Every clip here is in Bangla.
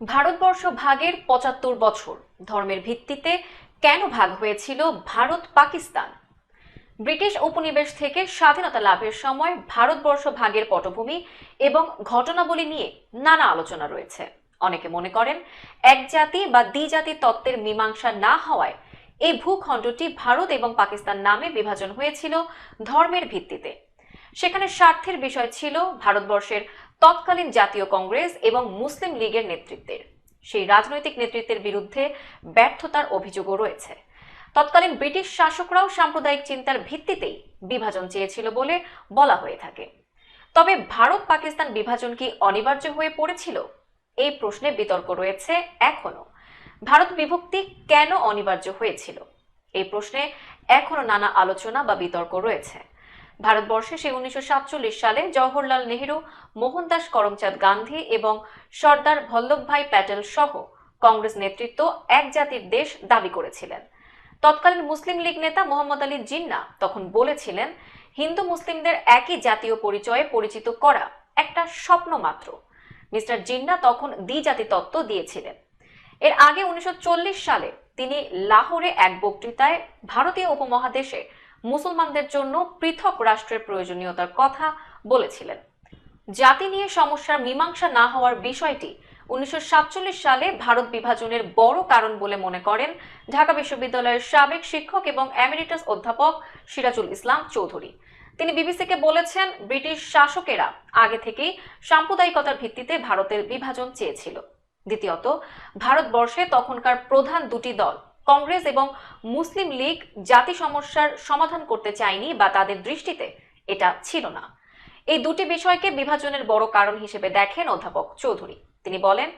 ভারতবর্ষ ভাগের পঁচাত্তর বছর। ধর্মের ভিত্তিতে কেন ভাগ হয়েছিল ভারত পাকিস্তান? ব্রিটিশ উপনিবেশ থেকে স্বাধীনতা লাভের সময় ভারতবর্ষ ভাগের পটভূমি এবং ঘটনাবলী নিয়ে নানা আলোচনা রয়েছে। অনেকে মনে করেন এক জাতি বা দ্বিজাতি তত্ত্বের মীমাংসা না হওয়ায় এই ভূখণ্ডটি ভারত এবং পাকিস্তান নামে বিভাজন হয়েছিল ধর্মের ভিত্তিতে। সেখানে স্বার্থের বিষয় ছিল ভারতবর্ষের তৎকালীন জাতীয় কংগ্রেস এবং মুসলিম লীগের নেতৃত্বের। সেই রাজনৈতিক নেতৃত্বের বিরুদ্ধে ব্যর্থতার অভিযোগও রয়েছে। তৎকালীন ব্রিটিশ শাসকরাও সাম্প্রদায়িক চিন্তার ভিত্তিতেই বিভাজন চেয়েছিল বলে বলা হয়ে থাকে। তবে ভারত পাকিস্তান বিভাজন কি অনিবার্য হয়ে পড়েছিল? এই প্রশ্নে বিতর্ক রয়েছে এখনও ভারত বিভক্তি কেন অনিবার্য হয়েছিল? এই প্রশ্নে এখনও নানা আলোচনা বা বিতর্ক রয়েছে। ভারতবর্ষে সেই উনিশশো সালে জওহরলাল নেহেরু, মোহনদাস করমচাঁদ গান্ধী এবং সর্দার বল্লভভাই প্যাটেল সহ কংগ্রেস নেতৃত্ব এক জাতির দেশ দাবি করেছিলেন। তৎকালীন মুসলিম লীগ নেতা মোহাম্মদ আলী জিন্না তখন বলেছিলেন, হিন্দু মুসলিমদের একই জাতীয় পরিচয়ে পরিচিত করা একটা স্বপ্ন মাত্র। মিস্টার জিন্না তখন দ্বিজাতি তত্ত্ব দিয়েছিলেন। এর আগে উনিশশো চল্লিশ সালে তিনি লাহোরে এক বক্তৃতায় ভারতীয় উপমহাদেশে মুসলমানদের জন্য পৃথক রাষ্ট্রের প্রয়োজনীয়তার কথা বলেছিলেন। জাতি নিয়ে সমস্যার মীমাংসা না হওয়ার বিষয়টি উনিশশো সাতচল্লিশ সালে ভারত বিভাজনের বড় কারণ বলে মনে করেন ঢাকা বিশ্ববিদ্যালয়ের সাবেক শিক্ষক এবং এমিরিটাস অধ্যাপক সিরাজুল ইসলাম চৌধুরী। তিনি বিবিসিকে বলেছেন, ব্রিটিশ শাসকেরা আগে থেকেই সাম্প্রদায়িকতার ভিত্তিতে ভারতের বিভাজন চেয়েছিল। দ্বিতীয়ত, ভারতবর্ষে তখনকার প্রধান দুটি দল কংগ্রেস এবং মুসলিম লীগ জাতি সমস্যার সমাধান করতে চায়নি বা তাদের দৃষ্টিতে এটা ছিল না। এই দুটি বিষয়কে বিভাজনের বড় কারণ হিসেবে দেখেন অধ্যাপক চৌধুরী। তিনি বলেন,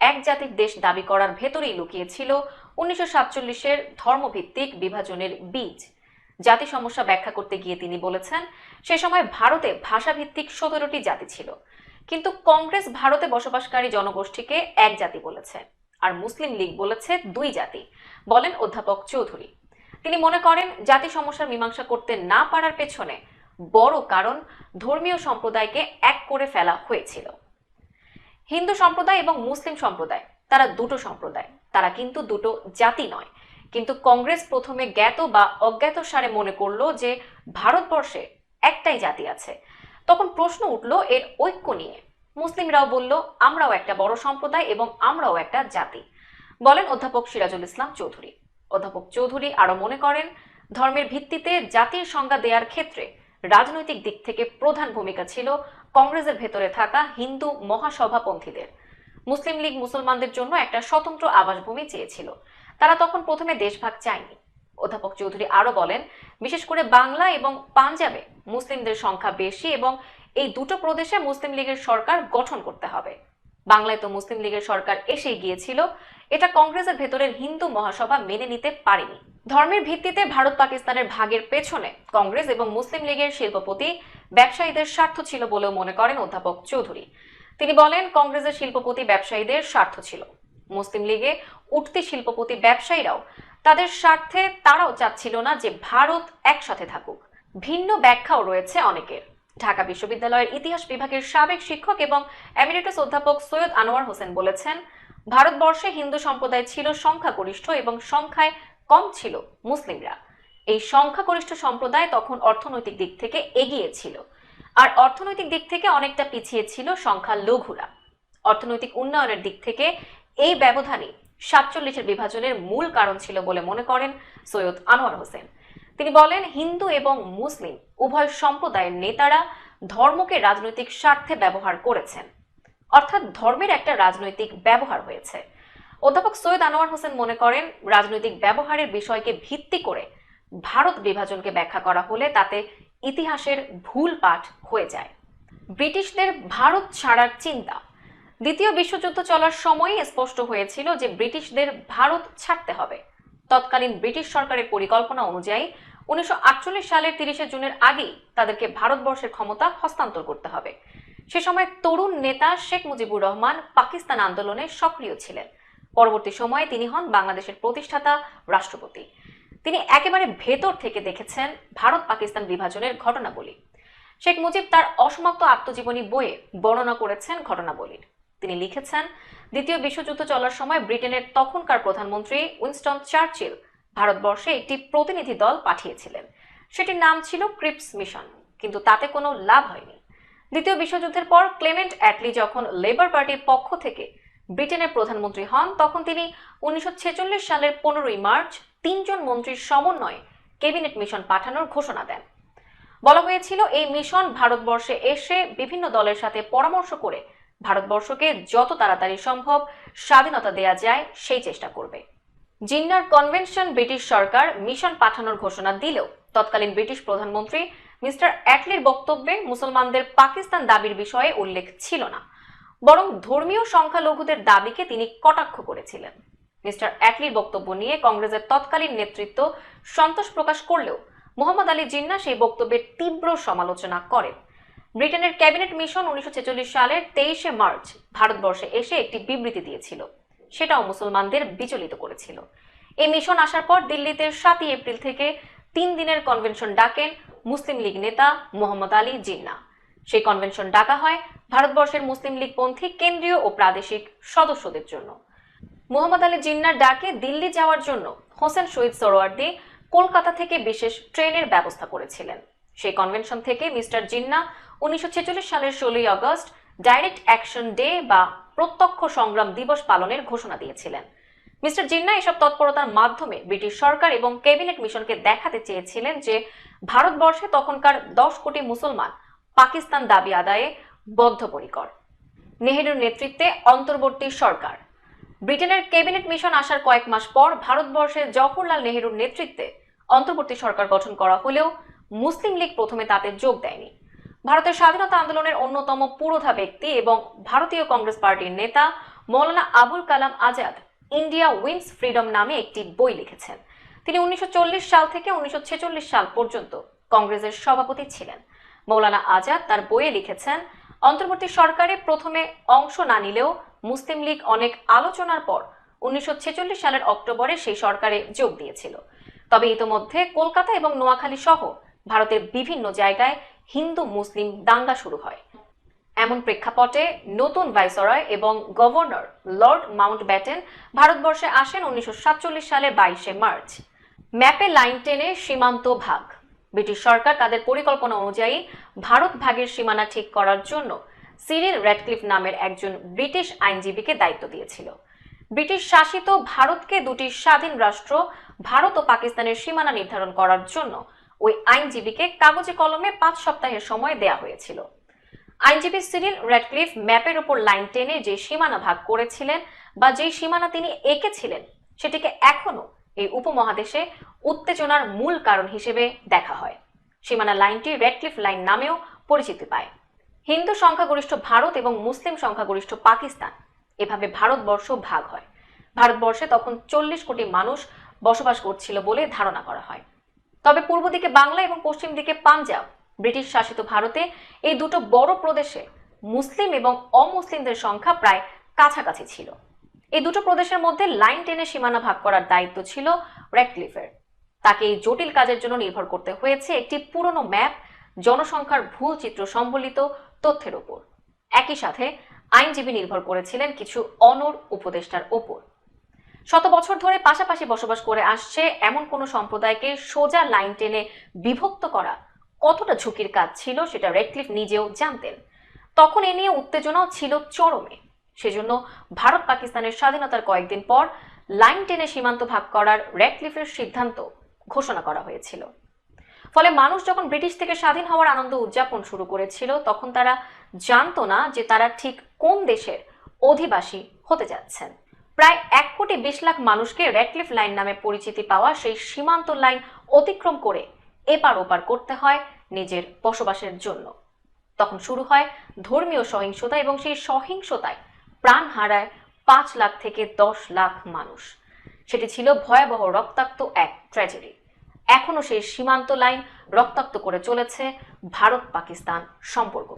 এক জাতির দেশ দাবি করার ভেতরেই লুকিয়েছিল উনিশশো সাতচল্লিশের ধর্মভিত্তিক বিভাজনের বীজ। জাতি সমস্যা ব্যাখ্যা করতে গিয়ে তিনি বলেছেন, সে সময় ভারতে ভাষাভিত্তিক সতেরোটি জাতি ছিল। কিন্তু কংগ্রেস ভারতে বসবাসকারী জনগোষ্ঠীকে এক জাতি বলেছে। আর মুসলিম লীগ বলেছে দুই জাতি। বলেন অধ্যাপক চৌধুরী। তিনি মনে করেন, জাতি সমস্যার মীমাংসা করতে না পারার পেছনে বড় কারণ ধর্মীয় সম্প্রদায়কে এক করে ফেলা হয়েছিল। হিন্দু সম্প্রদায় এবং মুসলিম সম্প্রদায়, তারা দুটো সম্প্রদায়। তারা কিন্তু দুটো জাতি নয়। কিন্তু কংগ্রেস প্রথমে জ্ঞাত বা অজ্ঞাত সারে মনে করল যে ভারতবর্ষে একটাই জাতি আছে। তখন প্রশ্ন উঠল এর ঐক্য নিয়ে। মুসলিমরাও বলল, আমরাও একটা বড় সম্প্রদায় এবং আমরাও একটা জাতি। বলেন অধ্যাপক সিরাজুল ইসলাম চৌধুরী। অধ্যাপক চৌধুরী আরও মনে করেন, ধর্মের ভিত্তিতে জাতির সংজ্ঞা দেওয়ার ক্ষেত্রে রাজনৈতিক দিক থেকে প্রধান ভূমিকা ছিল কংগ্রেসের ভেতরে থাকা হিন্দু মহাসভাপন্থীদের। মুসলিম লীগ মুসলমানদের জন্য একটা স্বতন্ত্র আবাসভূমি চেয়েছিল। তারা তখন প্রথমে দেশভাগ চায়নি। অধ্যাপক চৌধুরী আরও বলেন, বিশেষ করে বাংলা এবং পাঞ্জাবে মুসলিমদের সংখ্যা বেশি এবং এই দুটো প্রদেশে মুসলিম লীগের সরকার গঠন করতে হবে। বাংলায় তো মুসলিম লীগের সরকার এসেই গিয়েছিল। এটা কংগ্রেসের ভেতরের হিন্দু মহাসভা মেনে নিতে পারেনি। ধর্মের ভিত্তিতে ভারত পাকিস্তানের ভাগের পেছনে কংগ্রেস এবং মুসলিম লীগের শিল্পপতি ব্যবসায়ীদের স্বার্থ ছিল বলেও মনে করেন অধ্যাপক চৌধুরী। তিনি বলেন, কংগ্রেসের শিল্পপতি ব্যবসায়ীদের স্বার্থ ছিল। মুসলিম লীগে উঠতি শিল্পপতি ব্যবসায়ীরাও তাদের স্বার্থে তারাও চাচ্ছিল না যে ভারত একসাথে থাকুক। ভিন্ন ব্যাখ্যাও রয়েছে অনেকের। ঢাকা বিশ্ববিদ্যালয়ের ইতিহাস বিভাগের সাবেক শিক্ষক এবং এমিরেটাস অধ্যাপক সৈয়দ আনোয়ার হোসেন বলেছেন, ভারতবর্ষে হিন্দু সম্প্রদায় ছিল সংখ্যাগরিষ্ঠ এবং সংখ্যায় কম ছিল মুসলিমরা। এই সংখ্যাগরিষ্ঠ সম্প্রদায় তখন অর্থনৈতিক দিক থেকে এগিয়ে ছিল আর অর্থনৈতিক দিক থেকে অনেকটা পিছিয়ে ছিল সংখ্যা লঘুরা। অর্থনৈতিক উন্নয়নের দিক থেকে এই ব্যবধানে সাতচল্লিশের বিভাজনের মূল কারণ ছিল বলে মনে করেন সৈয়দ আনোয়ার হোসেন। তিনি বলেন, হিন্দু এবং মুসলিম, উভয় সম্প্রদায়ের নেতারা ধর্মকে রাজনৈতিক স্বার্থে ব্যবহার করেছেন। অর্থাৎ ধর্মের একটা রাজনৈতিক ব্যবহার হয়েছে। অধ্যাপক সৈয়দ আনোয়ার হোসেন মনে করেন, রাজনৈতিক ব্যবহারের বিষয়কে ভিত্তি করে ভারত বিভাজনকে ব্যাখ্যা করা হলে তাতে ইতিহাসের ভুল পাঠ হয়ে যায়। ব্রিটিশদের ভারত ছাড়ার চিন্তা। দ্বিতীয় বিশ্বযুদ্ধ চলার সময়ই স্পষ্ট হয়েছিল যে ব্রিটিশদের ভারত ছাড়তে হবে। তৎকালীন ব্রিটিশ সরকারের পরিকল্পনা অনুযায়ী উনিশশো আটচল্লিশ সালের তিরিশে জুনের আগেই তাদেরকে ভারতবর্ষের ক্ষমতা হস্তান্তর করতে হবে। সে সময় তরুণ নেতা শেখ মুজিবুর রহমান পাকিস্তান আন্দোলনে সক্রিয় ছিলেন। পরবর্তী সময়ে তিনি হন বাংলাদেশের প্রতিষ্ঠাতা, রাষ্ট্রপতি। তিনি একেবারে ভেতর থেকে দেখেছেন ভারত পাকিস্তান বিভাজনের ঘটনাবলী। শেখ মুজিব তার অসমাপ্ত আত্মজীবনী বইয়ে বর্ণনা করেছেন ঘটনাবলীর। তিনি লিখেছেন, দ্বিতীয় বিশ্বযুদ্ধ চলার সময় ব্রিটেনের তখনকার প্রধানমন্ত্রী উইনস্টন চার্চিল ভারতবর্ষে একটি প্রতিনিধি দল পাঠিয়েছিলেন। সেটির নাম ছিল ক্রিপস মিশন, কিন্তু তাতে কোনো লাভ হয়নি। দ্বিতীয় বিশ্বযুদ্ধের পর ক্লেমেন্ট অ্যাটলি যখন লেবার পার্টির পক্ষ থেকে ব্রিটেনের প্রধানমন্ত্রী হন, তখন তিনি উনিশশো ছেচল্লিশ সালের পনেরোই মার্চ তিনজন মন্ত্রীর সমন্বয়ে ক্যাবিনেট মিশন পাঠানোর ঘোষণা দেন। বলা হয়েছিল, এই মিশন ভারতবর্ষে এসে বিভিন্ন দলের সাথে পরামর্শ করে ভারতবর্ষকে যত তাড়াতাড়ি সম্ভব স্বাধীনতা দেয়া যায়, সেই চেষ্টা করবে। জিন্নার কনভেনশন ব্রিটিশ সরকার মিশন পাঠানোর ঘোষণা দিলেও তৎকালীন ব্রিটিশ প্রধানমন্ত্রী মিস্টার অ্যাটলির বক্তব্যে মুসলমানদের পাকিস্তান দাবির বিষয়ে উল্লেখ ছিল না, বরং ধর্মীয় সংখ্যালঘুদের দাবিকে তিনি কটাক্ষ করেছিলেন। মিস্টার অ্যাটলির বক্তব্য নিয়ে কংগ্রেসের তৎকালীন নেতৃত্ব সন্তোষ প্রকাশ করলেও মোহাম্মদ আলী জিন্না সেই বক্তব্যের তীব্র সমালোচনা করেন। ব্রিটেনের ক্যাবিনেট মিশন উনিশশো ছেচল্লিশ সালের তেইশে মার্চ ভারতবর্ষে এসে একটি বিবৃতি দিয়েছিল। সেটাও মুসলমানদের বিচলিত করেছিল। এই মিশন আসার পর দিল্লিতে সাতই এপ্রিল থেকে তিন দিনের কনভেনশন ডাকেন মুসলিম লীগ নেতা মোহাম্মদ আলী জিন্না। সেই কনভেনশন ডাকা হয় ভারতবর্ষের মুসলিম লীগপন্থী কেন্দ্রীয় ও প্রাদেশিক সদস্যদের জন্য। মোহাম্মদ আলী জিন্নার ডাকে দিল্লি যাওয়ার জন্য হোসেন শহীদ সরোয়ার্দি কলকাতা থেকে বিশেষ ট্রেনের ব্যবস্থা করেছিলেন। সেই কনভেনশন থেকে মিস্টার জিন্না উনিশশো ছেচল্লিশ সালের ষোলোই আগস্ট ডাইরেক্ট অ্যাকশন ডে বা প্রত্যক্ষ সংগ্রাম দিবস পালনের ঘোষণা দিয়েছিলেন। মিস্টার জিন্না এসব তৎপরতার মাধ্যমে ব্রিটিশ সরকার এবং ক্যাবিনেট মিশনকে দেখাতে চেয়েছিলেন যে ভারতবর্ষে তখনকার দশ কোটি মুসলমান পাকিস্তান দাবি আদায়ে বদ্ধপরিকর। নেহেরুর নেতৃত্বে অন্তর্বর্তী সরকার। ব্রিটেনের ক্যাবিনেট মিশন আসার কয়েক মাস পর ভারতবর্ষে জওহরলাল নেহেরুর নেতৃত্বে অন্তর্বর্তী সরকার গঠন করা হলেও মুসলিম লীগ প্রথমে তাতে যোগ দেয়নি। ভারতের স্বাধীনতা আন্দোলনের অন্যতম পুরোধা ব্যক্তি এবং ভারতীয় কংগ্রেস পার্টির নেতা Maulana Abul Kalam Azad India wins freedom নামে একটি বই লিখেছেন। তিনি উনিশশো চল্লিশ সাল থেকে উনিশশো সাল পর্যন্ত কংগ্রেসের সভাপতি ছিলেন। মৌলানা আজাদ তার বইয়ে লিখেছেন, অন্তর্বর্তী সরকারে প্রথমে অংশ না নিলেও মুসলিম লীগ অনেক আলোচনার পর উনিশশো ছেচল্লিশ সালের অক্টোবরে সেই সরকারে যোগ দিয়েছিল। তবে ইতোমধ্যে কলকাতা এবং নোয়াখালী সহ ভারতের বিভিন্ন জায়গায় হিন্দু মুসলিম দাঙ্গা শুরু হয়। এমন প্রেক্ষাপটে নতুন ভাইসরয় এবং গভর্নর লর্ড মাউন্ট ব্যাটেন ভারতবর্ষে আসেন উনিশশো সালের বাইশে মার্চ। ম্যাপে লাইন টেনে সীমান্ত ভাগ। ব্রিটিশ সরকার তাদের পরিকল্পনা অনুযায়ী ভারত ভাগের সীমানা ঠিক করার জন্য সিরিল র্যাডক্লিফ নামের একজন ব্রিটিশ আইনজীবীকে দায়িত্ব দিয়েছিল। ব্রিটিশ শাসিত ভারতকে দুটি স্বাধীন রাষ্ট্র, ভারত ও পাকিস্তানের সীমানা নির্ধারণ করার জন্য ওই আইনজীবীকে কাগজে কলমে পাঁচ সপ্তাহের সময় দেয়া হয়েছিল। আইনজীবী সিরিল রেডক্লিফ ম্যাপের উপর লাইন টেনে যে সীমানা ভাগ করেছিলেন বা যেই সীমানা তিনি এঁকেছিলেন, সেটিকে এখনও এই উপমহাদেশে উত্তেজনার মূল কারণ হিসেবে দেখা হয়। সীমানা লাইনটি রেডক্লিফ লাইন নামেও পরিচিতি পায়। হিন্দু সংখ্যাগরিষ্ঠ ভারত এবং মুসলিম সংখ্যাগরিষ্ঠ পাকিস্তান এভাবে ভারতবর্ষ ভাগ হয়। ভারতবর্ষে তখন চল্লিশ কোটি মানুষ বসবাস করছিল বলে ধারণা করা হয়। তবে পূর্ব দিকে বাংলা এবং পশ্চিম দিকে পাঞ্জাব, ব্রিটিশ শাসিত ভারতে এই দুটো বড় প্রদেশে মুসলিম এবং অমুসলিমদের সংখ্যা প্রায় কাছাকাছি ছিল। এই দুটো প্রদেশের মধ্যে লাইন টেনে সীমানা ভাগ করার দায়িত্ব ছিল র্যাডক্লিফের তাকে এই জটিল কাজের জন্য নির্ভর করতে হয়েছে একটি পুরনো ম্যাপ জনসংখ্যার ভুল চিত্র সম্বলিত তথ্যের ওপর। একই সাথে আইনজীবী নির্ভর করেছিলেন কিছু অনর উপদেষ্টার ওপর। শত বছর ধরে পাশাপাশি বসবাস করে আসছে এমন কোনো সম্প্রদায়কে সোজা লাইন টেনে বিভক্ত করা কতটা ঝুঁকির কাজ ছিল সেটা রেডক্লিফ নিজেও জানতেন। তখন এ নিয়ে উত্তেজনাও ছিল চরমে। সেজন্য ভারত পাকিস্তানের স্বাধীনতার কয়েকদিন পর লাইন টেনে সীমান্ত ভাগ করার রেডক্লিফের সিদ্ধান্ত ঘোষণা করা হয়েছিল। ফলে মানুষ যখন ব্রিটিশ থেকে স্বাধীন হওয়ার আনন্দ উদযাপন শুরু করেছিল, তখন তারা জানতো না যে তারা ঠিক কোন দেশের অধিবাসী হতে যাচ্ছেন। প্রায় এক কোটি বিশ লাখ মানুষকে রেডক্লিফ লাইন নামে পরিচিতি পাওয়া সেই সীমান্ত লাইন অতিক্রম করে এপার ওপার করতে হয় নিজের বসবাসের জন্য। তখন শুরু হয় ধর্মীয় সহিংসতা এবং সেই সহিংসতায় প্রাণ হারায় পাঁচ লাখ থেকে দশ লাখ মানুষ। সেটি ছিল ভয়াবহ রক্তাক্ত এক ট্র্যাজেডি এখনও সেই সীমান্ত লাইন রক্তাক্ত করে চলেছে ভারত পাকিস্তান সম্পর্ক।